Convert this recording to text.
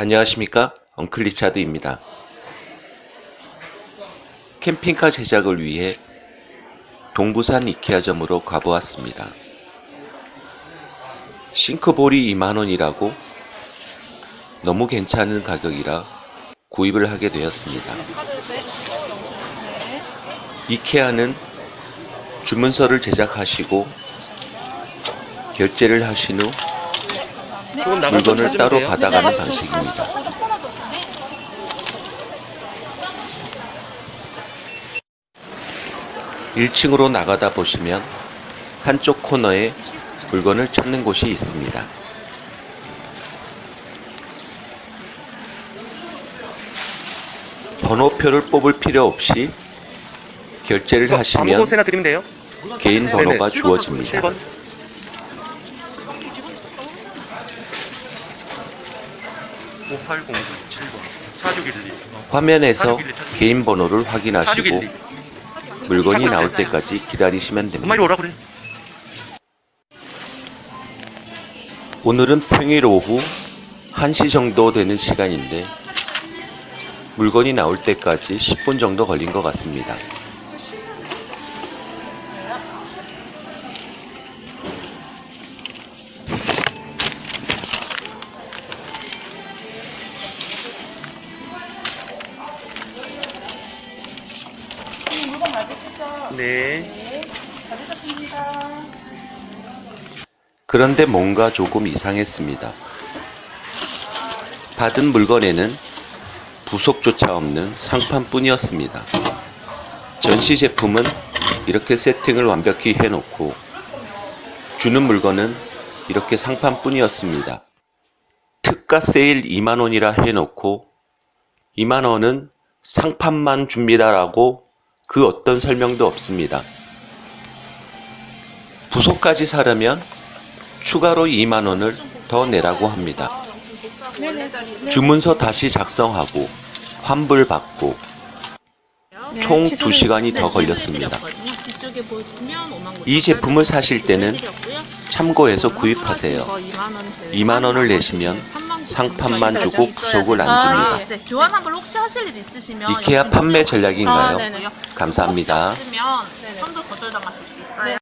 안녕하십니까? 엉클 리차드입니다. 캠핑카 제작을 위해 동부산 이케아점으로 가보았습니다. 싱크볼이 2만원이라고 너무 괜찮은 가격이라 구입을 하게 되었습니다. 이케아는 주문서를 제작하시고 결제를 하신 후 물건을 따로. 받아가는 방식입니다. 일층으로 나가다 보시면 한쪽 코너에 물건을 찾는 곳이 있습니다. 번호표를 뽑을 필요 없이 결제를 아무 하시면. 개인. 번호가 7번 주어집니다. 7번. (5809) 7번 4612 화면에서 개인 번호를 확인하시고 4612 물건이 나올 때까지 기다리시면 됩니다. 그래 오늘은 평일 오후 1시 정도 되는 시간인데 물건이 나올 때까지 10분 정도 걸린 것 같습니다. 네. 그런데 뭔가 조금 이상했습니다. 받은 물건에는 부속조차 없는 상판뿐이었습니다. 전시 제품은 이렇게 세팅을 완벽히 해놓고 주는 물건은 이렇게 상판뿐이었습니다. 특가 세일 2만원이라 해놓고 2만원은 상판만 줍니다라고 그 어떤 설명도 없습니다. 부속까지 사려면 추가로 2만 원을 더 내라고 합니다. 주문서 다시 작성하고 환불 받고 총 2시간이 더 걸렸습니다. 이 제품을 사실 때는 참고해서 구입하세요. 2만 원을 내시면 상판만 주고 부속을 안 줍니다. 네, 교환 환불 혹시 하실 일 있으시면 이케아 판매 전략인가요? 아, 네네. 감사합니다. 혹시 없으면 환불 거절 당하실 수 있어요.